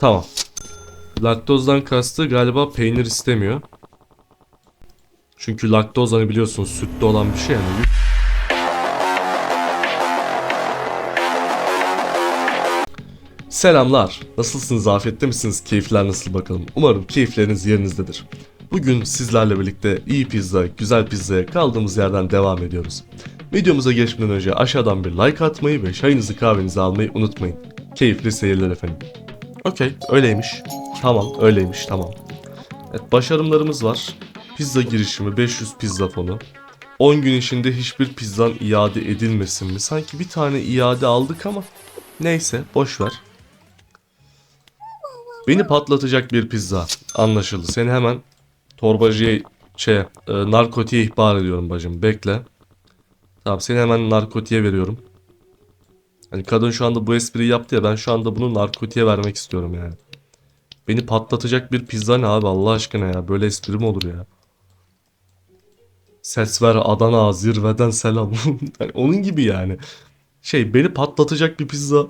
Tamam. Laktozdan kastı galiba peynir istemiyor. Çünkü laktoz hani biliyorsunuz sütte olan bir şey yani. Selamlar. Nasılsınız? Afiyette misiniz? Keyifler nasıl bakalım? Umarım keyifleriniz yerinizdedir. Bugün sizlerle birlikte iyi pizza, güzel pizzaya kaldığımız yerden devam ediyoruz. Videomuza geçmeden önce aşağıdan bir like atmayı ve çayınızı kahvenizi almayı unutmayın. Keyifli seyirler efendim. Okey, öyleymiş. Tamam, öyleymiş, tamam. Evet, başarımlarımız var. Pizza girişimi 500 pizza fonu. 10 gün içinde hiçbir pizzan iade edilmesin mi? Sanki bir tane iade aldık ama neyse boş ver. Beni patlatacak bir pizza. Anlaşıldı. Seni hemen torbacıya şey e, narkotiğe ihbar ediyorum bacım. Bekle. Tamam seni hemen narkotiğe veriyorum. Hani kadın şu anda bu espriyi yaptı ya ben şu anda bunu narkotiğe vermek istiyorum yani. Beni patlatacak bir pizza ne abi Allah aşkına ya. Böyle espri mi olur ya? Ses ver Adana zirveden selam. Yani onun gibi yani. Şey beni patlatacak bir pizza.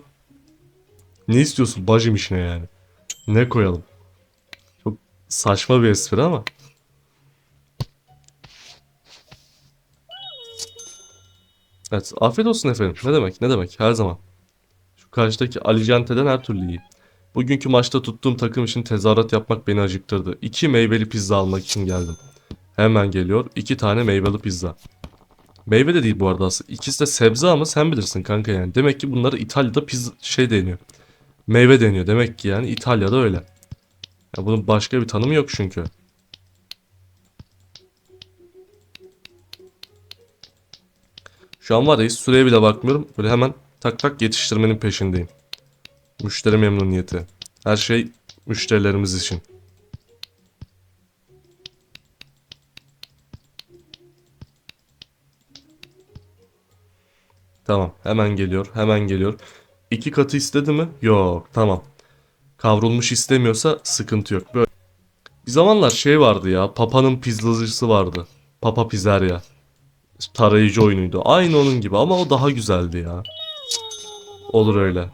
Ne istiyorsun bacım işine yani? Ne koyalım? Çok saçma bir espri ama. Evet, afiyet olsun efendim. Ne demek, ne demek, her zaman. Şu karşıdaki Ali Cente'den her türlü iyi. Bugünkü maçta tuttuğum takım için tezahürat yapmak beni acıktırdı. İki meyveli pizza almak için geldim. Hemen geliyor. iki tane meyveli pizza. Meyve de değil bu arada aslında. İkisi de sebze ama sen bilirsin kanka yani. Demek ki bunları İtalya'da pizza şey deniyor. Meyve deniyor. Demek ki yani İtalya'da öyle. Ya bunun başka bir tanımı yok çünkü. Şu an var ya hiç süreye bile bakmıyorum. Böyle hemen tak tak yetiştirmenin peşindeyim. Müşteri memnuniyeti. Her şey müşterilerimiz için. Tamam hemen geliyor hemen geliyor. İki katı istedi mi? Yok tamam. Kavrulmuş istemiyorsa sıkıntı yok. Böyle. Bir zamanlar şey vardı ya Papa'nın pizzacısı vardı. Papa Pizzeria. Tarayıcı oyunuydu. Aynı onun gibi ama o daha güzeldi ya. Olur öyle.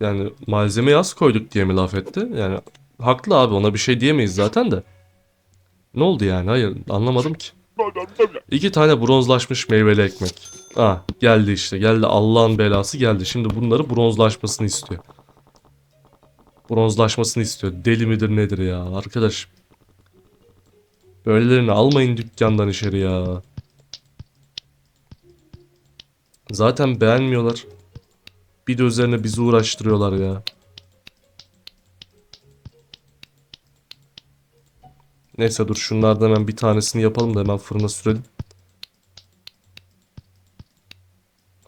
Yani malzemeyi az koyduk diye mi laf etti? Yani haklı abi ona bir şey diyemeyiz zaten de. Ne oldu yani? Hayır anlamadım ki. İki tane bronzlaşmış meyveli ekmek. Ah geldi işte geldi Allah'ın belası geldi. Şimdi bunları bronzlaşmasını istiyor. Bronzlaşmasını istiyor. Deli midir nedir ya arkadaş. Böylelerini almayın dükkandan içeri ya. Zaten beğenmiyorlar. Bir de üzerine bizi uğraştırıyorlar ya. Neyse dur şunlardan hemen bir tanesini yapalım da hemen fırına sürelim.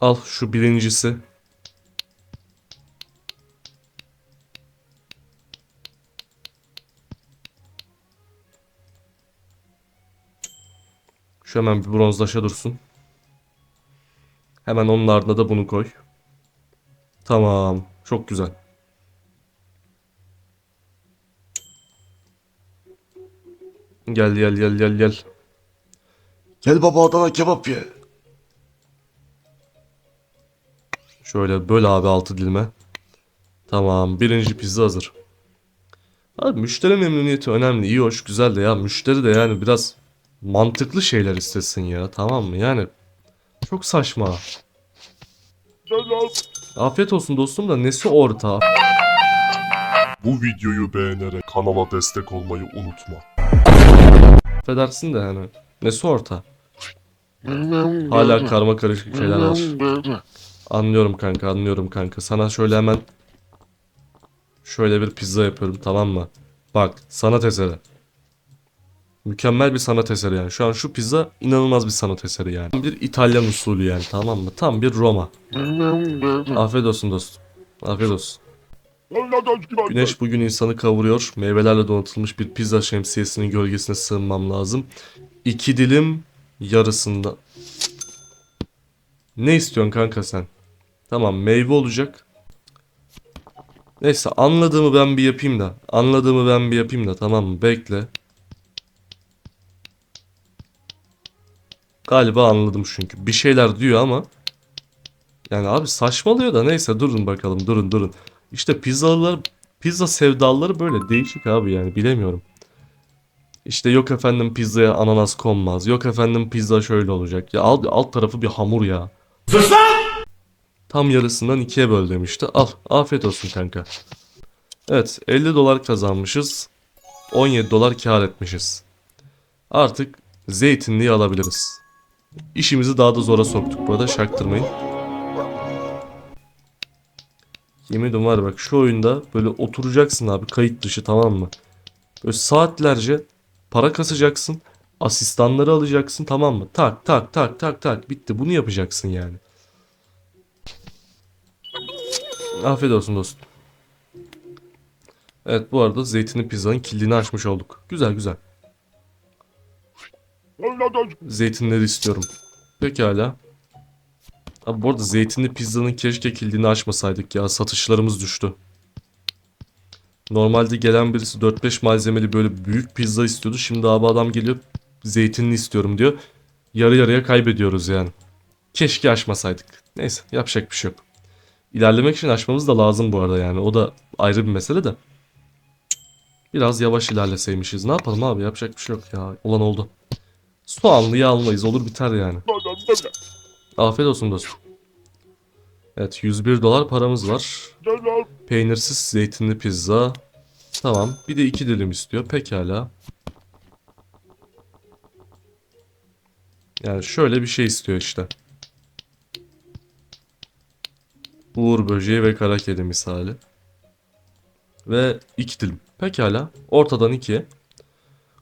Al şu birincisi. Şu hemen bir bronzlaşa dursun. Hemen onun ardına da bunu koy. Tamam. Çok güzel. Gel gel gel gel gel. Gel baba Adana kebap ye. Şöyle böl abi altı dilime. Tamam birinci pizza hazır. Abi müşteri memnuniyeti önemli. iyi hoş güzel de ya müşteri de yani biraz mantıklı şeyler istesin ya tamam mı? Yani çok saçma. Afiyet olsun dostum da nesi orta? Bu videoyu beğenerek kanala destek olmayı unutma. Affedersin de yani. Nesi orta? Hala karma karışık şeyler var. Anlıyorum kanka anlıyorum kanka. Sana şöyle hemen şöyle bir pizza yapıyorum tamam mı? Bak sanat eseri. Mükemmel bir sanat eseri yani. Şu an şu pizza inanılmaz bir sanat eseri yani. Tam Bir İtalyan usulü yani tamam mı? Tam bir Roma. Afiyet olsun dostum. Afiyet olsun. Güneş bugün insanı kavuruyor. Meyvelerle donatılmış bir pizza şemsiyesinin gölgesine sığınmam lazım. İki dilim yarısında. Ne istiyorsun kanka sen? Tamam meyve olacak. Neyse anladığımı ben bir yapayım da. Anladığımı ben bir yapayım da tamam mı? Bekle. Galiba anladım çünkü. Bir şeyler diyor ama. Yani abi saçmalıyor da neyse durun bakalım durun durun. İşte pizzalılar pizza sevdaları böyle değişik abi yani bilemiyorum. İşte yok efendim pizzaya ananas konmaz. Yok efendim pizza şöyle olacak. Ya alt, alt tarafı bir hamur ya. Tam yarısından ikiye böl demişti. Al afiyet olsun kanka. Evet 50 dolar kazanmışız. 17 dolar kar etmişiz. Artık zeytinliği alabiliriz. İşimizi daha da zora soktuk burada şaktırmayın. Yemin var bak şu oyunda böyle oturacaksın abi kayıt dışı tamam mı? Böyle saatlerce para kasacaksın. Asistanları alacaksın tamam mı? Tak tak tak tak tak bitti bunu yapacaksın yani. Afiyet olsun dostum. Evet bu arada zeytinli pizzanın kilidini açmış olduk. Güzel güzel. Zeytinleri istiyorum. Pekala. Abi bu arada zeytinli pizzanın keşke kilidini açmasaydık ya. Satışlarımız düştü. Normalde gelen birisi 4-5 malzemeli böyle büyük pizza istiyordu. Şimdi abi adam geliyor zeytinli istiyorum diyor. Yarı yarıya kaybediyoruz yani. Keşke açmasaydık. Neyse yapacak bir şey yok. İlerlemek için açmamız da lazım bu arada yani. O da ayrı bir mesele de. Biraz yavaş ilerleseymişiz. Ne yapalım abi yapacak bir şey yok ya. Olan oldu. Soğanlıyı almayız olur biter yani. Afiyet olsun dostum. Evet 101 dolar paramız var. Peynirsiz zeytinli pizza. Tamam. Bir de iki dilim istiyor. Pekala. Yani şöyle bir şey istiyor işte. Uğur böceği ve kara kedi misali. Ve iki dilim. Pekala. Ortadan iki.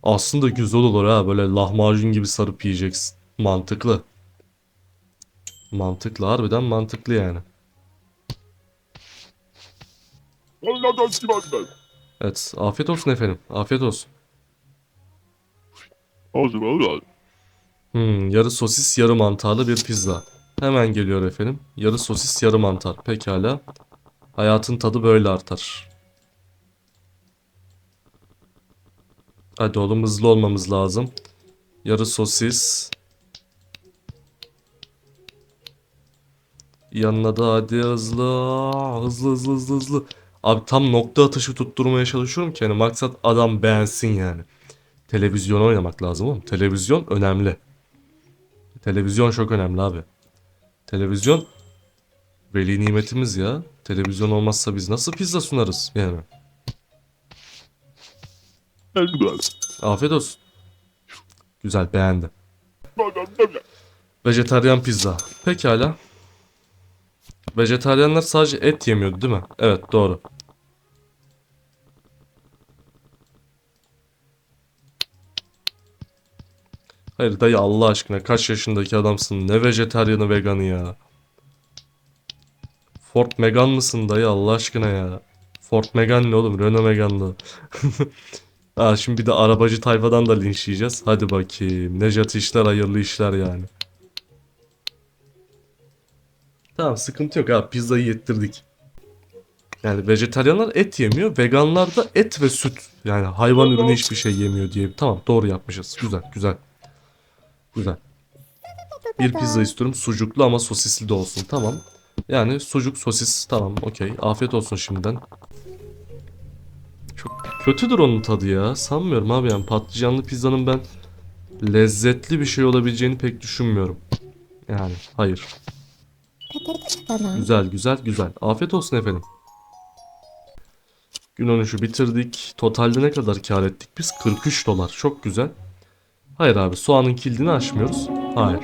Aslında güzel olur ha. Böyle lahmacun gibi sarıp yiyeceksin. Mantıklı. Mantıklı. Harbiden mantıklı yani. Evet. Afiyet olsun efendim. Afiyet olsun. Hmm, yarı sosis yarı mantarlı bir pizza. Hemen geliyor efendim. Yarı sosis yarı mantar. Pekala. Hayatın tadı böyle artar. Hadi oğlum hızlı olmamız lazım. Yarı sosis. Yanına da hadi hızlı. Hızlı hızlı hızlı hızlı. Abi tam nokta atışı tutturmaya çalışıyorum ki hani maksat adam beğensin yani. Televizyon oynamak lazım oğlum. Televizyon önemli. Televizyon çok önemli abi. Televizyon veli nimetimiz ya. Televizyon olmazsa biz nasıl pizza sunarız yani. Afiyet olsun. Güzel beğendim. Vejetaryen pizza. Pekala. Vejetaryenler sadece et yemiyordu değil mi? Evet doğru. Hayır dayı Allah aşkına kaç yaşındaki adamsın? Ne vejetaryanı veganı ya? Ford Megan mısın dayı Allah aşkına ya? Ford Megan ne oğlum? Renault Megan'lı. Aa, şimdi bir de arabacı tayfadan da linç yiyeceğiz. Hadi bakayım. Necati işler hayırlı işler yani. Tamam sıkıntı yok abi pizzayı yettirdik. Yani vejetaryenler et yemiyor. Veganlar da et ve süt. Yani hayvan ürünü hiçbir şey yemiyor diye. Tamam doğru yapmışız. Güzel güzel. Güzel. Bir pizza istiyorum. Sucuklu ama sosisli de olsun. Tamam. Yani sucuk sosis tamam okey. Afiyet olsun şimdiden. Çok kötüdür onun tadı ya. Sanmıyorum abi yani patlıcanlı pizzanın ben lezzetli bir şey olabileceğini pek düşünmüyorum. Yani hayır. Güzel güzel güzel. Afiyet olsun efendim. Gün 13'ü bitirdik. Totalde ne kadar kar ettik biz? 43 dolar. Çok güzel. Hayır abi soğanın kilidini açmıyoruz. Hayır.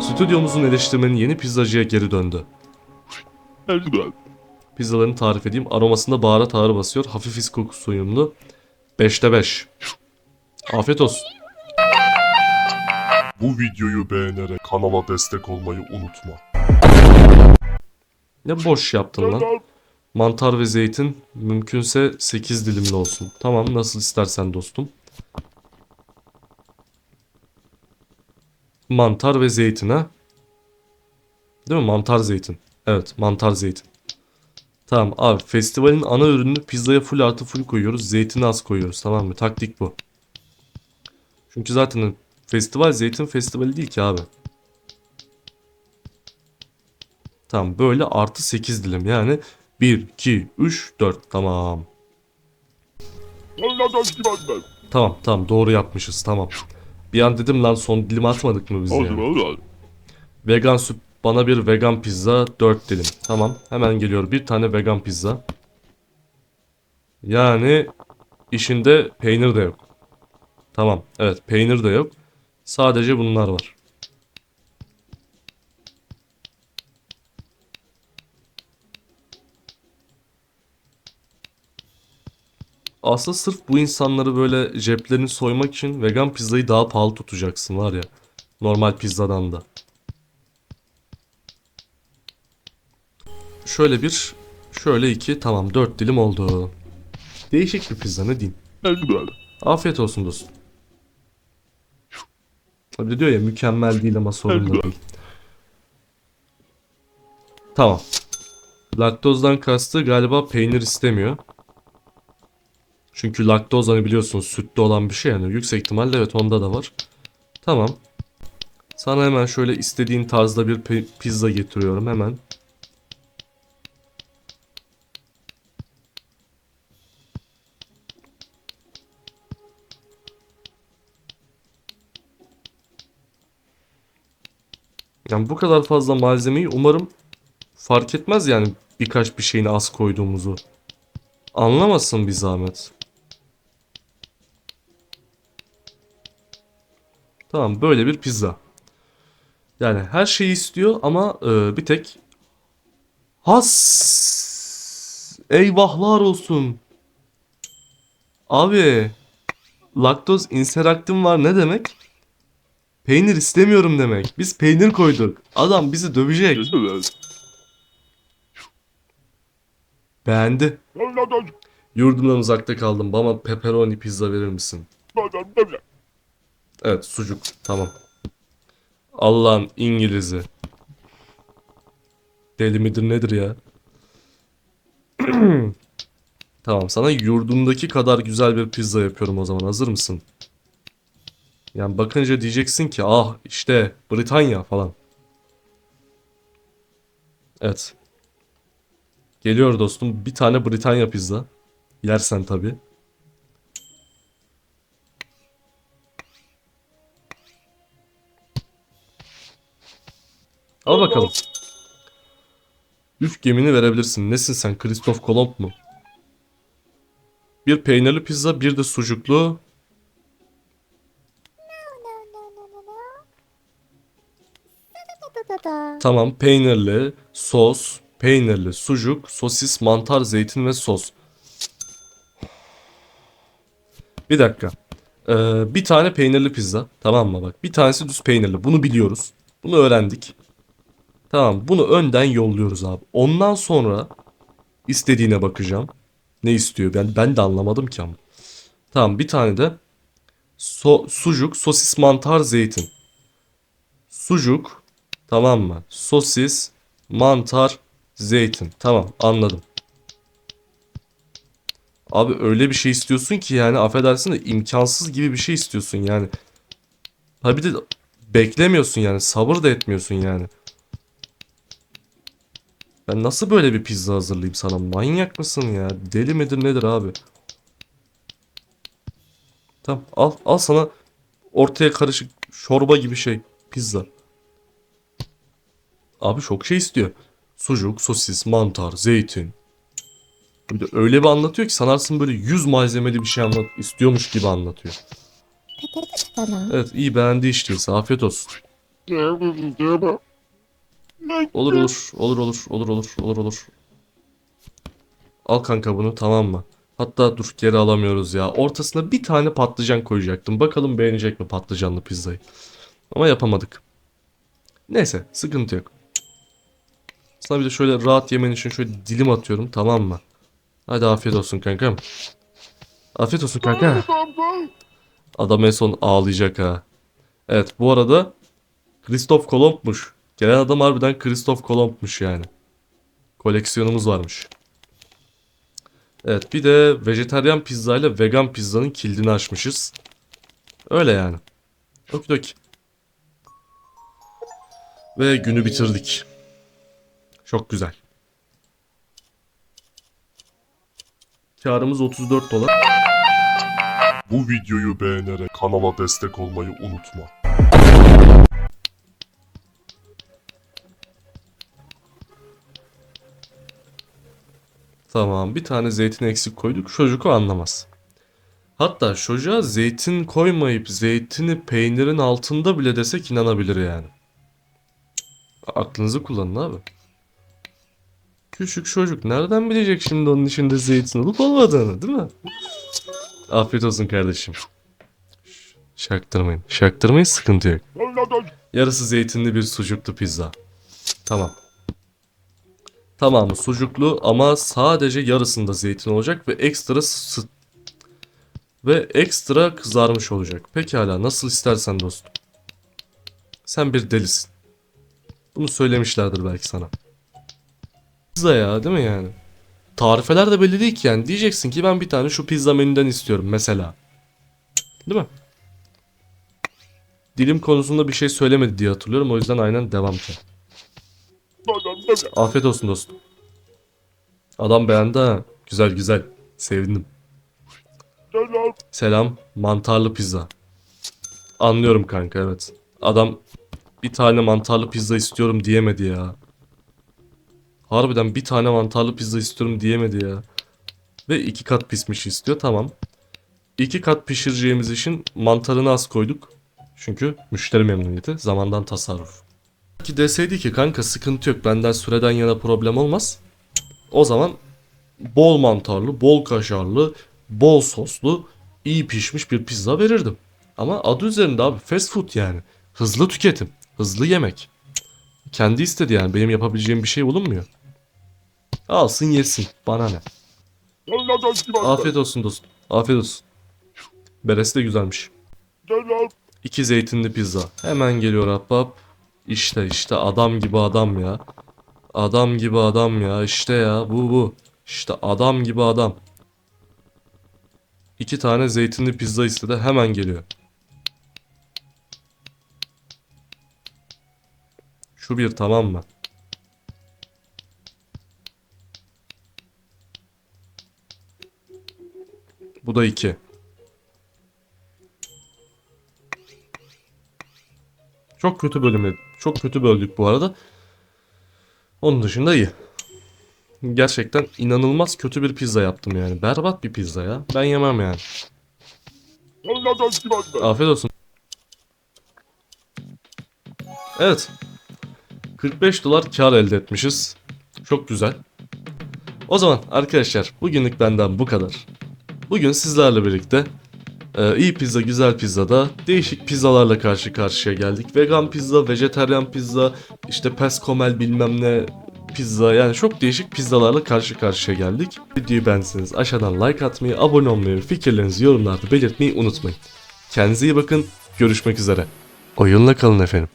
Stüdyomuzun eleştirmeni yeni pizzacıya geri döndü. Pizzalarını tarif edeyim. Aromasında baharat ağır basıyor. Hafif is kokusu uyumlu. 5'te 5. Afiyet olsun. Bu videoyu beğenerek kanala destek olmayı unutma. Ne boş yaptın lan. Mantar ve zeytin mümkünse 8 dilimli olsun. Tamam nasıl istersen dostum. Mantar ve zeytin ha. Değil mi? Mantar zeytin. Evet mantar zeytin. Tamam abi festivalin ana ürünü pizzaya full artı full koyuyoruz. Zeytini az koyuyoruz tamam mı? Taktik bu. Çünkü zaten festival zeytin festivali değil ki abi. Tamam böyle artı 8 dilim yani 1, 2, 3, 4 tamam. Tamam tamam doğru yapmışız tamam. Bir an dedim lan son dilimi atmadık mı biz ya? Vegan süt bana bir vegan pizza 4 dilim. Tamam hemen geliyor bir tane vegan pizza. Yani işinde peynir de yok. Tamam evet peynir de yok. Sadece bunlar var. Aslında sırf bu insanları böyle ceplerini soymak için vegan pizzayı daha pahalı tutacaksın var ya. Normal pizzadan da. Şöyle bir, şöyle iki, tamam dört dilim oldu. Değişik bir pizza ne diyeyim. Afiyet olsun dostum. Tabii diyor ya mükemmel değil ama sorun da değil. Tamam. Laktozdan kastı galiba peynir istemiyor. Çünkü laktoz hani biliyorsunuz sütlü olan bir şey yani yüksek ihtimalle evet onda da var. Tamam. Sana hemen şöyle istediğin tarzda bir pizza getiriyorum hemen. Yani bu kadar fazla malzemeyi umarım fark etmez yani birkaç bir şeyini az koyduğumuzu. Anlamasın bir zahmet. Tamam böyle bir pizza. Yani her şeyi istiyor ama e, bir tek Has eyvahlar olsun. Abi laktoz interaktim var ne demek? Peynir istemiyorum demek. Biz peynir koyduk. Adam bizi dövecek. Beğendi. Yurdumdan uzakta kaldım. Bana pepperoni pizza verir misin? Evet sucuk. Tamam. Allah'ın İngiliz'i. Deli midir nedir ya? Tamam sana yurdumdaki kadar güzel bir pizza yapıyorum o zaman. Hazır mısın? Yani bakınca diyeceksin ki ah işte Britanya falan. Evet. Geliyor dostum. Bir tane Britanya pizza. Yersen tabii. Al bakalım. Üf gemini verebilirsin. Nesin sen? Christoph Kolomb mu? Bir peynirli pizza, bir de sucuklu. Tamam, peynirli, sos, peynirli, sucuk, sosis, mantar, zeytin ve sos. Bir dakika. Ee, bir tane peynirli pizza. Tamam mı bak? Bir tanesi düz peynirli. Bunu biliyoruz. Bunu öğrendik. Tamam, bunu önden yolluyoruz abi. Ondan sonra istediğine bakacağım. Ne istiyor? Ben ben de anlamadım ki ama. Tamam, bir tane de so- sucuk, sosis, mantar, zeytin. Sucuk, tamam mı? Sosis, mantar, zeytin. Tamam, anladım. Abi öyle bir şey istiyorsun ki yani affedersin de imkansız gibi bir şey istiyorsun yani. Ha bir de beklemiyorsun yani sabır da etmiyorsun yani. Ben nasıl böyle bir pizza hazırlayayım sana? Manyak mısın ya? Deli midir nedir abi? Tamam al al sana ortaya karışık çorba gibi şey pizza. Abi çok şey istiyor. Sucuk, sosis, mantar, zeytin. Bir de öyle bir anlatıyor ki sanarsın böyle 100 malzemeli bir şey anlat istiyormuş gibi anlatıyor. Evet iyi beğendi işte afiyet olsun. Olur olur olur olur olur olur olur olur. Al kanka bunu tamam mı? Hatta dur geri alamıyoruz ya. Ortasına bir tane patlıcan koyacaktım. Bakalım beğenecek mi patlıcanlı pizzayı. Ama yapamadık. Neyse sıkıntı yok. Sana bir de şöyle rahat yemen için şöyle dilim atıyorum tamam mı? Hadi afiyet olsun kankam. Afiyet olsun kanka. Adam en son ağlayacak ha. Evet bu arada Christoph Kolomb'muş. Gelen adam harbiden Christoph Kolomb'muş yani. Koleksiyonumuz varmış. Evet bir de vejetaryen pizza ile vegan pizzanın kilidini açmışız. Öyle yani. Okidoki. Ve günü bitirdik. Çok güzel. Karımız 34 dolar. Bu videoyu beğenerek kanala destek olmayı unutma. Tamam bir tane zeytin eksik koyduk çocuk o anlamaz. Hatta çocuğa zeytin koymayıp zeytini peynirin altında bile desek inanabilir yani. Aklınızı kullanın abi. Küçük çocuk nereden bilecek şimdi onun içinde zeytin olup olmadığını değil mi? Afiyet olsun kardeşim. Şaktırmayın. Şaktırmayın sıkıntı yok. Yarısı zeytinli bir sucuklu pizza. Tamam. Tamamı sucuklu ama sadece yarısında zeytin olacak ve ekstra ve ekstra kızarmış olacak. Pekala nasıl istersen dostum. Sen bir delisin. Bunu söylemişlerdir belki sana. Pizza ya değil mi yani? Tarifeler de belli değil ki yani. Diyeceksin ki ben bir tane şu pizza menüden istiyorum mesela. Değil mi? Dilim konusunda bir şey söylemedi diye hatırlıyorum. O yüzden aynen devam ki. Afiyet olsun dostum. Adam beğendi ha. Güzel güzel. Sevindim. Selam. Mantarlı pizza. Anlıyorum kanka evet. Adam bir tane mantarlı pizza istiyorum diyemedi ya. Harbiden bir tane mantarlı pizza istiyorum diyemedi ya. Ve iki kat pişmiş istiyor tamam. İki kat pişireceğimiz için mantarını az koyduk. Çünkü müşteri memnuniyeti zamandan tasarruf. Ki deseydi ki kanka sıkıntı yok benden süreden yana problem olmaz. O zaman bol mantarlı, bol kaşarlı, bol soslu, iyi pişmiş bir pizza verirdim. Ama adı üzerinde abi fast food yani. Hızlı tüketim, hızlı yemek. Kendi istedi yani benim yapabileceğim bir şey bulunmuyor. Alsın yesin bana ne. Afiyet olsun dostum. Afiyet olsun. Beresi de güzelmiş. İki zeytinli pizza. Hemen geliyor ahbap. İşte işte adam gibi adam ya. Adam gibi adam ya. İşte ya bu bu. İşte adam gibi adam. İki tane zeytinli pizza istedi. Hemen geliyor. Şu bir tamam mı? Bu da iki. Çok kötü bölümü. Çok kötü böldük bu arada. Onun dışında iyi. Gerçekten inanılmaz kötü bir pizza yaptım yani. Berbat bir pizza ya. Ben yemem yani. Afiyet olsun. Evet. 45 dolar kar elde etmişiz. Çok güzel. O zaman arkadaşlar bugünlük benden bu kadar. Bugün sizlerle birlikte ee, iyi pizza, güzel pizzada değişik pizzalarla karşı karşıya geldik. Vegan pizza, vejeteryan pizza, işte peskomel bilmem ne pizza yani çok değişik pizzalarla karşı karşıya geldik. Videoyu beğendiyseniz aşağıdan like atmayı, abone olmayı, fikirlerinizi yorumlarda belirtmeyi unutmayın. Kendinize iyi bakın, görüşmek üzere. Oyunla kalın efendim.